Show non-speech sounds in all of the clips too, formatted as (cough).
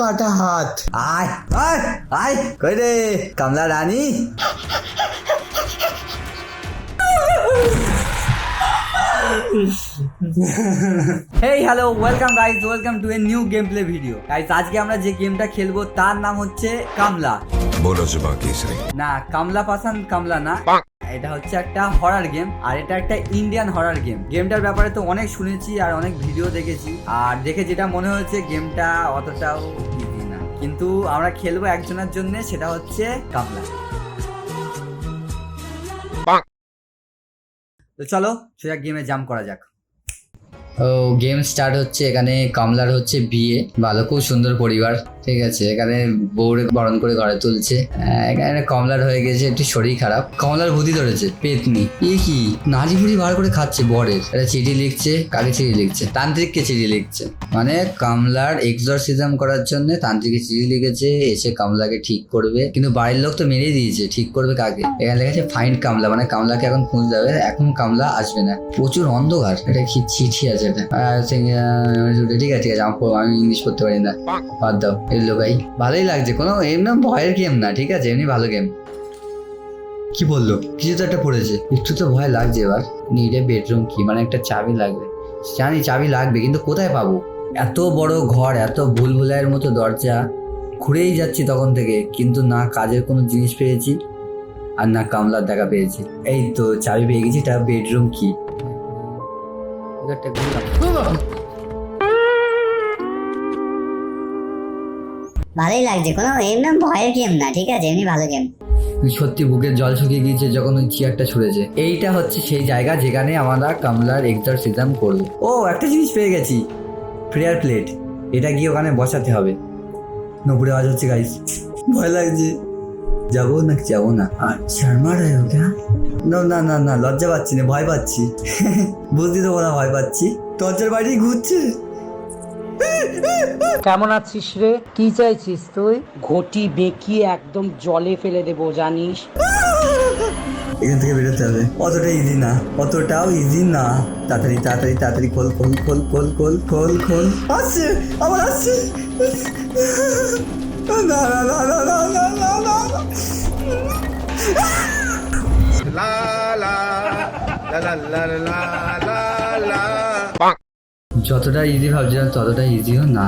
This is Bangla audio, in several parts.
কাটা হাত। আয় Kamla Rani? Hey hello welcome guys welcome to a new game play video guys আজকে আমরা যে গেমটা খেলব তার নাম হচ্ছে কামলা। বলো না কামলা পাসান কামলা না। এটা হচ্ছে একটা হরার গেম আর এটা একটা ইন্ডিয়ান হরার গেম গেমটার ব্যাপারে তো অনেক শুনেছি আর অনেক ভিডিও দেখেছি। আর দেখে যেটা মনে হয়েছে গেমটা অতটাও ইজি না। কিন্তু আমরা খেলব একজনের জন্য সেটা হচ্ছে কামলা তো চলো সেটা গেমে জাম করা যাক। গেম স্টার্ট হচ্ছে এখানে, কমলার হচ্ছে বিয়ে। ভালো, খুব সুন্দর পরিবার, ঠিক আছে? এখানে বউরে বরণ করে ঘরে তুলছে। এখানে কমলার হয়ে গেছে একটু শরীর খারাপ। কমলার ভূতি ধরেছে, পেতনি। এ কি? নাড়ি ফুড়ি বার করে খাচ্ছে বরের। এটা চিঠি লিখছে, কাকে চিঠি লিখছে? তান্ত্রিককে চিঠি লিখছে। মানে কমলার এক্সরসিজম করার জন্য তান্ত্রিকে চিঠি লিখেছে, এসে কমলাকে ঠিক করবে। কিন্তু বাড়ির লোক তো মেরেই দিয়েছে, ঠিক করবে কাকে? এখানে লেখা ফাইন্ড কামলা। মানে কামলাকে এখন খুঁজ যাবে এখন কামলা আসবে না। প্রচুর অন্ধকার। এটা কি চিঠি আছে? এটা আর ঠিক আছে ঠিক আছে আমার- আমি ইংলিশ পড়তে পারি না। বাদ দাও। এলো ভাই ভালোই লাগছে। কোনো এমনি ভয়ের গেম না ঠিক আছে? এমনি ভালো গেম কি বলল? কিছু তো একটা পড়েছে। একটু তো ভয় লাগছে এবার। নিডে বেডরুম কি? মানে একটা চাবি লাগবে। জানি চাবি লাগবে কিন্তু কোথায় পাবো? এত বড় ঘর এত ভুলভুলাইয়ের মতো দরজা। ঘুরেই যাচ্ছি তখন থেকে কিন্তু না কাজের কোনো জিনিস পেয়েছি আর না কামলার দেখা পেয়েছি। এই তো চাবি পেয়ে গেছি এটা বেডরুম কি? ভালোই লাগছে। কোনো এমনি ভয়ের গেম না ঠিক আছে? এমনি ভালো গেম সত্যি বুকের জল শুকিয়ে গিয়েছে যখন ওই চেয়ারটা ছুঁড়েছে। এইটা হচ্ছে সেই জায়গা যেখানে আমরা কামলার এক্সারসিজাম করব। ও একটা জিনিস পেয়ে গেছি। প্রেয়ার প্লেট এটা গিয়ে ওখানে বসাতে হবে। নপুরে আওয়াজ হচ্ছে গাইস ভয় লাগছে। যাব নাকি যাব না আর শর্মা রে ওটা না না না না লজ্জা পাচ্ছি না ভয় পাচ্ছি বুঝতে তো বলা ভয় পাচ্ছি দরজার বাইরেই ঘুরছে কেমন আছিস রে? কি চাইছিস তুই? ঘটি বেঁকিয়ে একদম জলে ফেলে দেবো জানিস? এখান থেকে বেরোতে হবে। অতটা ইজি না। অতটাও ইজি না। তাড়াতাড়ি তাড়াতাড়ি তাড়াতাড়ি খোল খোল খোল খোল খোল খোল খোল। আসছে! আবার আসছে! যতটা ইজি ভাবছিলাম ততটা ইজিও না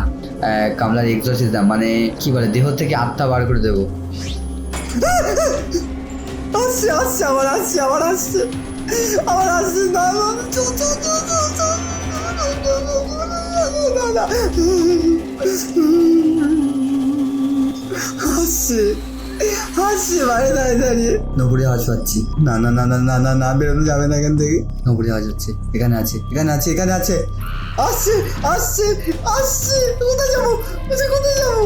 কামলার এক্সোসিজম মানে কি বলে দেহ থেকে আত্মা বার করে দেবো আসছে আসছে আবার আসছে আবার আসছে আবার আসছে না না না না না, আসছে আসছে বাইরে দাঁড়িয়ে দাঁড়িয়ে নপুরে আওয়াজ পাচ্ছি না না না না না না না বেরোনো যাবে না এখান থেকে নপুরে আওয়াজ হচ্ছে এখানে আছে এখানে আছে এখানে আছে আসছে আসছে আসছে কোথায় যাবো কোথায় কোথায় যাবো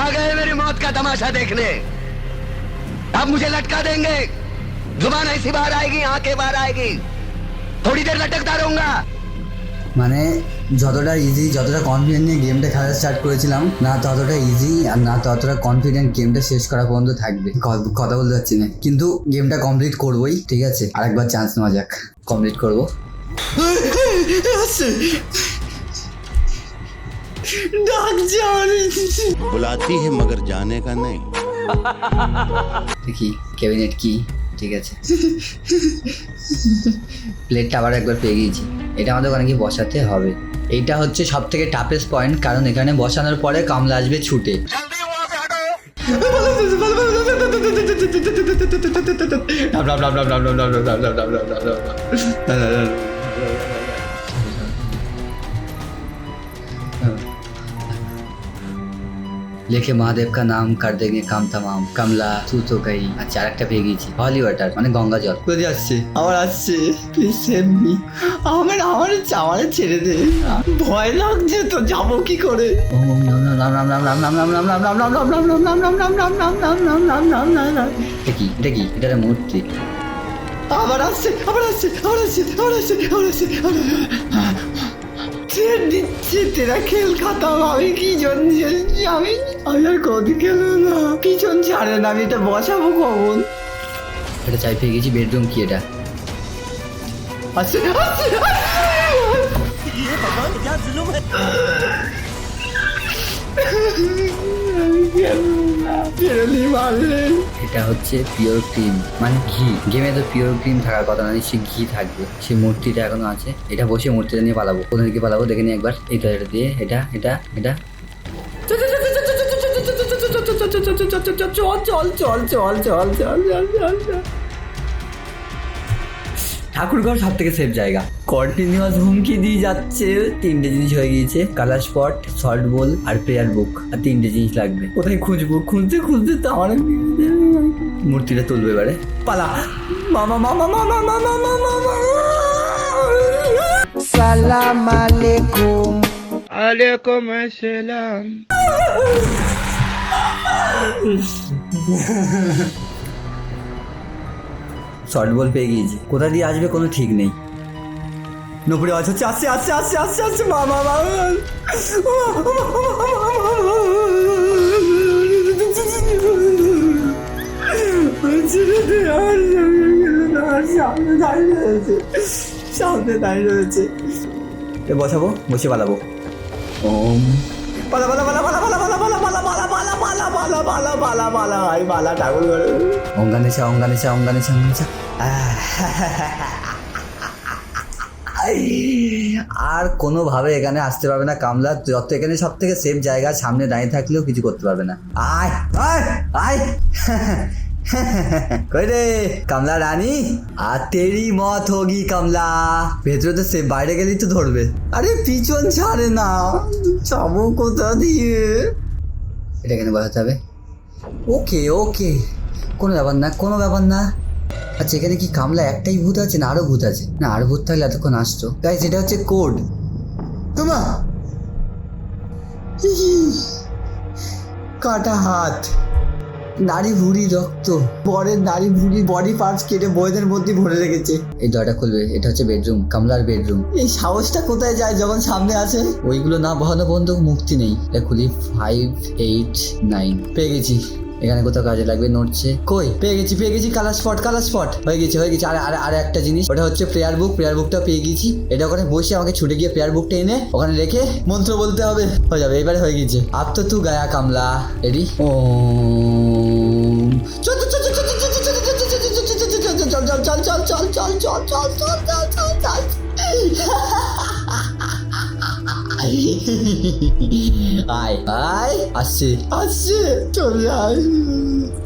आ गए मेरी मौत का तमाशा देखने अब मुझे लटका देंगे जुबान ऐसी बाहर आएगी आंखें बाहर आएगी थोड़ी देर लटकता रहूंगा মানে যতটা ইজি যতটা কনফিডেন্ট নিয়ে গেমটা খেলা স্টার্ট করেছিলাম না ততটা ইজি আর না ততটা কনফিডেন্ট গেমটা শেষ করা পর্যন্ত থাকবে ক- কথা বলতে পারছি না কিন্তু গেমটা কমপ্লিট করবোই ঠিক আছে আরেকবার চান্স নেওয়া যাক কমপ্লিট করবো बुलाती है मगर जाने का नहीं (laughs) দেখি ক্যাবিনেট কি ঠিক আছে প্লেটটা আবার একবার পেয়ে গিয়েছি এটা আমাদের ওখানে গিয়ে বসাতে হবে এইটা হচ্ছে সব থেকে টাফেস্ট পয়েন্ট কারণ এখানে বসানোর পরে কামলা আসবে ছুটে লিখে মহাদেবকা নাম কার দেখে কাম তামাম কামলা তু তো কাই আচ্ছা আরেকটা পেয়ে গেছি হলি ওয়াটার মানে গঙ্গা জল কোথায় আসছে আমার আসছে তুই সেভ আমার আমার চাওয়ারে ছেড়ে দে ভয় লাগছে তো যাব কি করে এটা কি এটা কি এটা মূর্তি আবার আসছে আবার আসছে আবার আসছে আবার আসছে আবার দিচ্ছে তেরা খেল খাতাম আমি কি জন্য আমি আর কদিন গেল না? পিছন ছাড়ে না? আমি এটা বসাবো কখন? এটা চাই পেয়ে গেছি বেডরুম কি এটা? আসছে এটা হচ্ছে পিওর ক্রিম মানে ঘি। গেমে তো পিওর ক্রিম থাকার কথা নয় সে ঘি থাকবে। সে মূর্তিটা এখনও আছে। এটা বসে মূর্তিটা নিয়ে পালাবো। কোথায় থেকে পালাবো দেখে নিয়ে একবার। এই এটা দিয়ে এটা এটা এটা। ঠাকুরঘর সব থেকে সেফ জায়গা। কন্টিনিউয়াস হুমকি দিয়ে যাচ্ছে তিনটে জিনিস হয়ে গিয়েছে। কালার স্পট সল্ট বোল আর প্রেয়ার বুক আর তিনটে জিনিস লাগবে। কোথায় খুঁজবো? খুঁজতে খুঁজতে তো আমার মূর্তিটা তুলবে এবারে। পালা। মামা মামা মামা মামা মামা মামা সালাম আলাইকুম। শর্ট বল পেয়ে গিয়েছি কোথা দিয়ে আসবে কোনো ঠিক নেই নপুরে আওয়াজ হচ্ছে আসছে আসছে আসছে আসছে আসছে মা মা মা সামনে দাঁড়িয়ে রয়েছে সামনে দাঁড়িয়ে রয়েছে বসাবো বসে পালাবো ওম পালা পালা পালা পালা পালা বালা বালা বালা বালা বালা বালা বালা ঠাকুর আর কোনোভাবে এখানে আসতে পারবে না কামলা। যত এখানে সব থেকে সেফ জায়গা, সামনে দাঁড়িয়ে থাকলেও কিছু করতে পারবে না। আয় আয় আয়। রে, কামলা রানী? আর তেরি মত হোগি কামলা। ভেতরে তো সে বাইরে গেলেই তো ধরবে। আরে পিছন ছাড়ে না। চাবো কোথা দিয়ে? এটা এখানে বসাতে হবে? ওকে ওকে। কোনো ব্যাপার না, কোনো ব্যাপার না। আচ্ছা এখানে কি কামলা একটাই ভূত আছে না আরও ভূত আছে? না, আরও ভূত থাকলে এতক্ষণ আসতো। তাই সেটা হচ্ছে কোড তোমা! কাটা হাত। নারী ভুড়ি রক্ত। বরের নারী ভুড়ি বডি পার্টস কেটে বইদের মধ্যে ভরে রেখেছে। এই দরজা খুলবে এটা হচ্ছে বেডরুম কামলার বেডরুম এই সাহসটা কোথায় যায় যখন সামনে আসে? ওইগুলো না বহানো পর্যন্ত মুক্তি নেই। এটা খুলি ফাইভ এইট নাইন পেয়ে গেছি। এখানে কোথাও কাজে লাগবে নড়ছে। কই? পেয়ে গেছি পেয়ে গেছি কালার স্পট কালার স্পট হয়ে গেছে হয়ে গেছে। আর আর আর একটা জিনিস ওটা হচ্ছে প্রেয়ার বুক প্রেয়ার বুকটা পেয়ে গেছি। এটা ওখানে বসে আমাকে ছুটে গিয়ে প্রেয়ার বুকটা এনে ওখানে রেখে মন্ত্র বলতে হবে। হয়ে যাবে এবারে হয়ে গেছে। আপ তো তু গায়া কামলা। রেডি? ও চল চল চল চল চল চল চল চল চল চল চল চল আয় আয় আসছে আসছে চলে আয়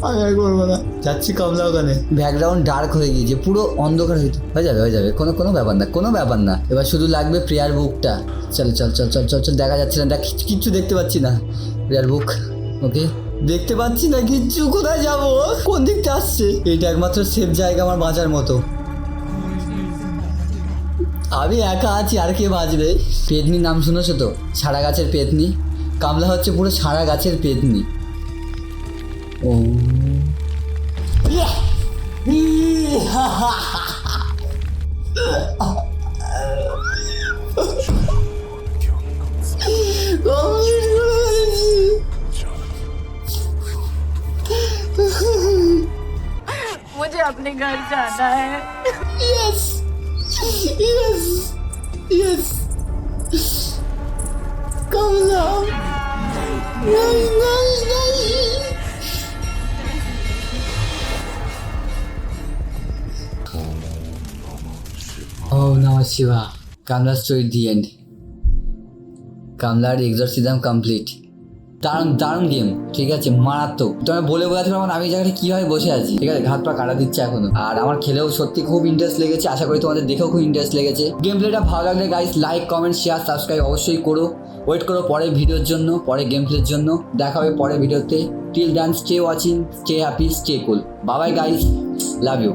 আর করব না যাচ্ছি কমলা ওখানে ব্যাকগ্রাউন্ড ডার্ক হয়ে গিয়েছে, পুরো অন্ধকার হয়ে যাবে হয়ে যাবে, কোনো কোনো ব্যাপার না, কোনো ব্যাপার না। এবার শুধু লাগবে প্রেয়ার বুকটা। চল চল চল চল চল চল, দেখা যাচ্ছে না, দেখ কিচ্ছু দেখতে পাচ্ছি না। প্রেয়ার বুক ওকে দেখতে পাচ্ছি না কিচ্ছু কোথায় যাব? কোন দিকটা আসছে? এটা একমাত্র সেফ জায়গা আমার বাঁচার মতো। আমি একা আছি, আর কে বাঁচবে? পেতনি নাম শুনেছো তো? সারা গাছের পেতনি। কামলা হচ্ছে পুরো সারা গাছের পেতনি। ও। হা হা Yes, yes, yes. Come on. Yes come Oh now Shiva, Kamla's to the end. Kamla's exorcism complete. দারুণ দারুণ গেম ঠিক আছে? মারাত্মক। তুমি বলে বোঝাতে পারব আমি জায়গাটা কীভাবে বসে আছি। ঠিক আছে? হাত পা কাটা দিচ্ছে এখনও। আর আমার খেলেও সত্যি খুব ইন্টারেস্ট লেগেছে। আশা করি তোমাদের দেখেও খুব ইন্টারেস্ট লেগেছে। গেম প্লেটা ভালো লাগলে guys like comment share subscribe অবশ্যই করো। ওয়েট করো পরের ভিডিওর জন্য, পরের গেম প্লের জন্য। দেখা হবে পরের ভিডিওতে till done stay watching stay happy stay cool Babai guys love you